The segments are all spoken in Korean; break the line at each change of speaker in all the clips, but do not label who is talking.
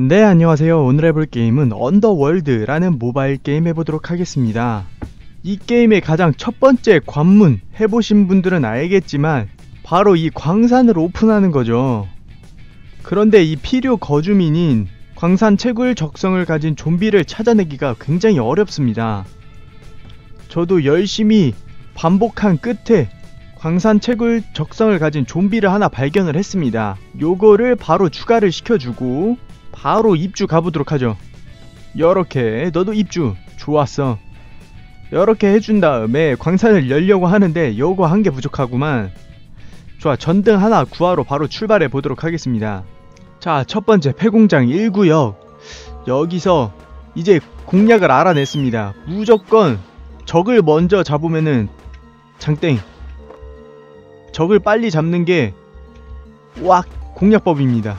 네 안녕하세요. 오늘 해볼 게임은 언더월드라는 모바일 게임 해보도록 하겠습니다. 이 게임의 가장 첫 번째 관문 해보신 분들은 알겠지만 바로 이 광산을 오픈하는 거죠. 그런데 이 필요 거주민인 광산 채굴 적성을 가진 좀비를 찾아내기가 굉장히 어렵습니다. 저도 열심히 반복한 끝에 광산 채굴 적성을 가진 좀비를 하나 발견을 했습니다. 요거를 바로 추가를 시켜주고 바로 입주 가보도록 하죠. 이렇게 너도 입주 좋았어. 이렇게 해준 다음에 광산을 열려고 하는데 요거 한 개 부족하구만. 좋아 전등 하나 구하러 바로 출발해 보도록 하겠습니다. 자 첫 번째 폐공장 1구역 여기서 이제 공략을 알아냈습니다. 무조건 적을 먼저 잡으면은 장땡 적을 빨리 잡는 게 왁 공략법입니다.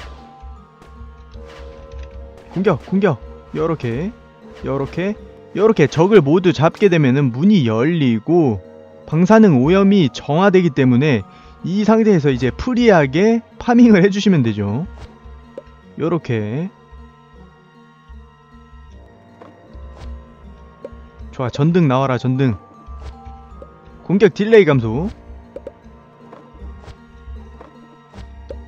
공격 공격. 요렇게 요렇게 요렇게 적을 모두 잡게 되면은 문이 열리고 방사능 오염이 정화되기 때문에 이 상태에서 이제 프리하게 파밍을 해주시면 되죠. 요렇게. 좋아 전등 나와라 전등. 공격 딜레이 감소.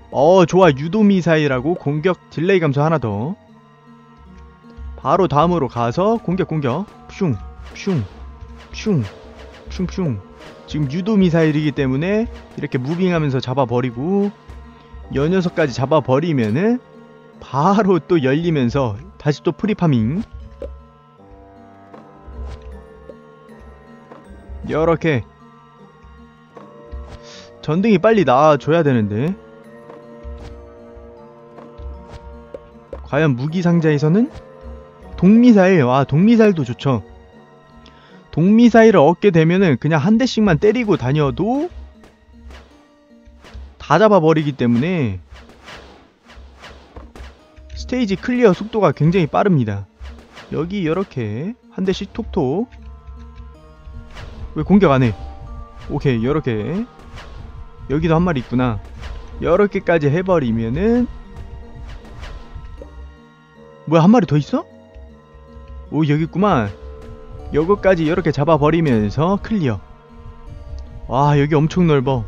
어 좋아. 유도미사일하고 공격 딜레이 감소 하나 더 바로 다음으로 가서 공격 공격. 슝 슝 슝 슝슝. 지금 유도 미사일이기 때문에 이렇게 무빙하면서 잡아버리고 여 녀석까지 잡아버리면은 바로 또 열리면서 다시 또 프리파밍. 이렇게. 전등이 빨리 나와줘야 되는데. 과연 무기 상자에서는 동미사일 와 동미사일도 좋죠. 동미사일을 얻게 되면은 그냥 한 대씩만 때리고 다녀도 다 잡아버리기 때문에 스테이지 클리어 속도가 굉장히 빠릅니다. 여기 이렇게 한 대씩 톡톡. 왜 공격 안해? 오케이 이렇게. 여기도 한 마리 있구나. 이렇게까지 해버리면은 뭐야 한 마리 더 있어? 오 여기 있구만. 요거까지 이렇게 잡아버리면서 클리어. 와 여기 엄청 넓어.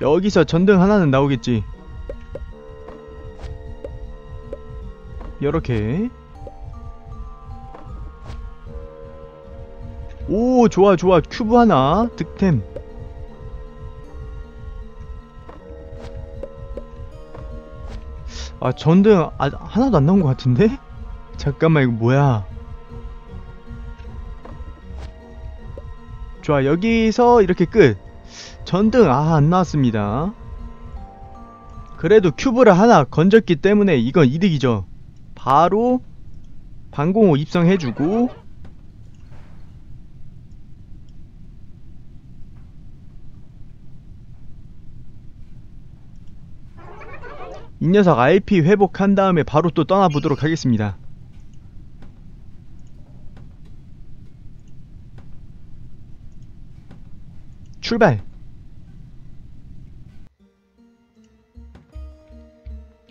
여기서 전등 하나는 나오겠지. 요렇게. 오 좋아 좋아. 큐브 하나 득템. 아 전등 아, 하나도 안 나온 것 같은데? 잠깐만 이거 뭐야? 좋아 여기서 이렇게 끝. 전등 아 안나왔습니다. 그래도 큐브를 하나 건졌기 때문에 이건 이득이죠. 바로 방공호 입성해주고 이 녀석 RP 회복한 다음에 바로 또 떠나보도록 하겠습니다 출발!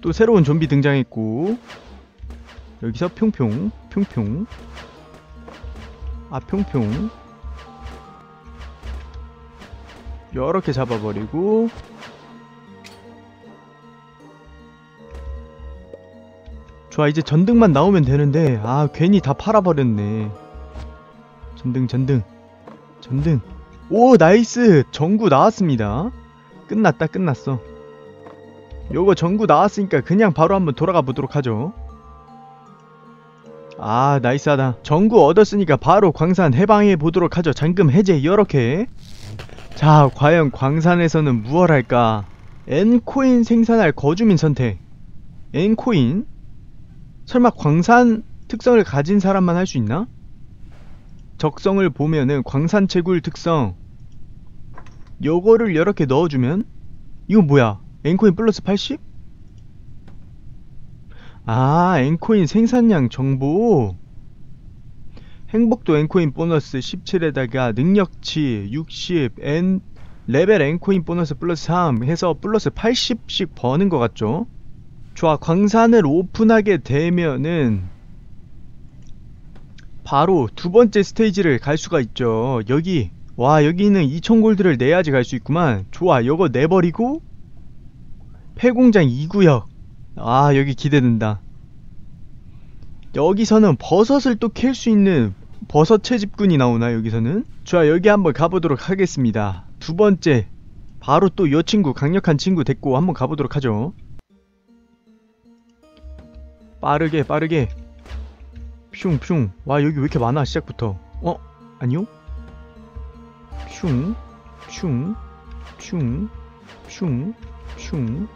또 새로운 좀비 등장했고 여기서 평평 평평. 아 평평. 이렇게 잡아버리고 좋아 이제 전등만 나오면 되는데 아 괜히 다 팔아버렸네. 전등 전등 전등 오 나이스. 전구 나왔습니다. 끝났다 끝났어. 요거 전구 나왔으니까 그냥 바로 한번 돌아가 보도록 하죠. 아 나이스하다. 전구 얻었으니까 바로 광산 해방해 보도록 하죠. 잠금 해제 이렇게. 자 과연 광산에서는 무얼 할까? N코인 생산할 거주민 선택. N코인? 설마 광산 특성을 가진 사람만 할 수 있나? 적성을 보면은 광산 채굴 특성. 요거를 이렇게 넣어주면 이건 뭐야? 엔코인 플러스 80? 아 엔코인 생산량 정보. 행복도 엔코인 보너스 17에다가 능력치 60 N 레벨 엔코인 보너스 플러스 3 해서 플러스 80씩 버는 것 같죠? 좋아 광산을 오픈하게 되면은 바로 두 번째 스테이지를 갈 수가 있죠. 여기 와 여기는 2000골드를 내야지 갈 수 있구만. 좋아 이거 내버리고 폐공장 2구역. 아 여기 기대된다. 여기서는 버섯을 또 캘 수 있는 버섯 채집꾼이 나오나 여기서는? 좋아 여기 한번 가보도록 하겠습니다. 두 번째. 바로 또여 친구 강력한 친구 데리고 한번 가보도록 하죠. 빠르게 빠르게 슝 슝. 와 여기 왜 이렇게 많아 시작부터. 어? 아니요? 슝 슝 슝 슝 슝.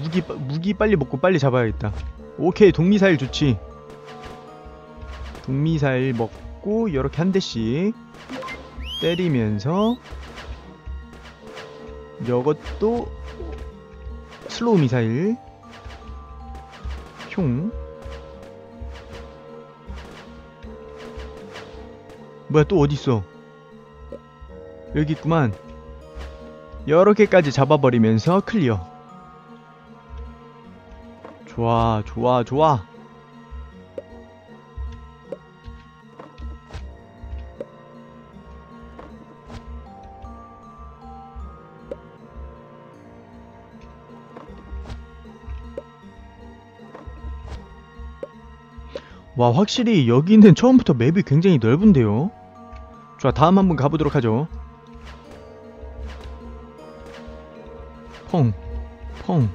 무기 빠- 무기 빨리 먹고 빨리 잡아야겠다. 오케이 독미사일 좋지. 독미사일 먹고 이렇게 한 대씩 때리면서 이것도 슬로우 미사일 흉 뭐야 또 어딨어? 여기 있구만. 여러 개까지 잡아버리면서 클리어. 좋아 좋아 좋아 와 확실히 여기는 처음부터 맵이 굉장히 넓은데요? 좋아 다음 한번 가보도록 하죠. 펑펑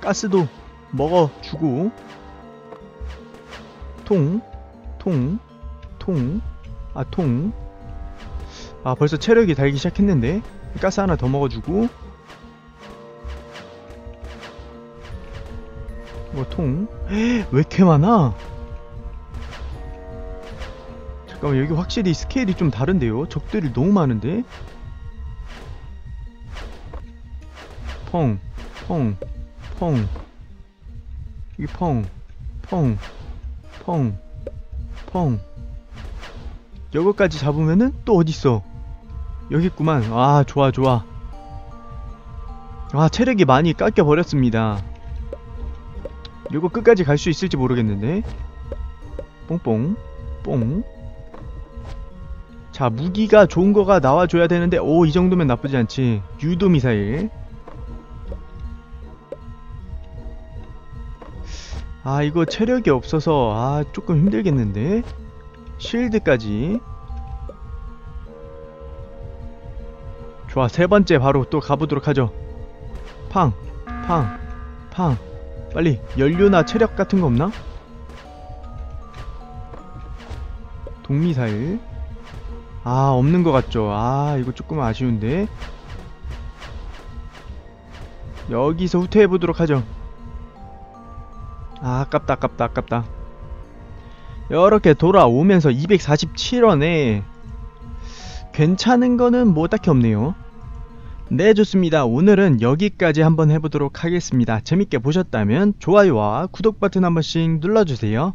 가스도 먹어주고. 통 통 통 아 통. 아 벌써 체력이 달기 시작했는데 가스 하나 더 먹어주고. 뭐통왜 이렇게 많아 잠깐만 여기 확실히 스케일이 좀 다른데요 적들이 너무 많은데 펑 펑, 펑, 여기 펑, 펑, 펑, 펑. 여기까지 잡으면은 또 어딨어? 여기 있구만. 아, 좋아, 좋아. 아, 체력이 많이 깎여 버렸습니다. 이거 끝까지 갈 수 있을지 모르겠는데. 뽕뽕, 뽕. 자, 무기가 좋은 거가 나와줘야 되는데, 오, 이 정도면 나쁘지 않지. 유도 미사일. 아 이거 체력이 없어서 아 조금 힘들겠는데 쉴드까지 좋아 세 번째 바로 또 가보도록 하죠 팡 팡, 팡. 빨리 연료나 체력 같은 거 없나? 독미사일 아 없는 것 같죠. 아 이거 조금 아쉬운데. 여기서 후퇴해 보도록 하죠. 아, 아깝다 아깝다 아깝다. 이렇게 돌아오면서 247원에 괜찮은 거는 뭐 딱히 없네요. 네 좋습니다. 오늘은 여기까지 한번 해보도록 하겠습니다. 재밌게 보셨다면 좋아요와 구독 버튼 한 번씩 눌러주세요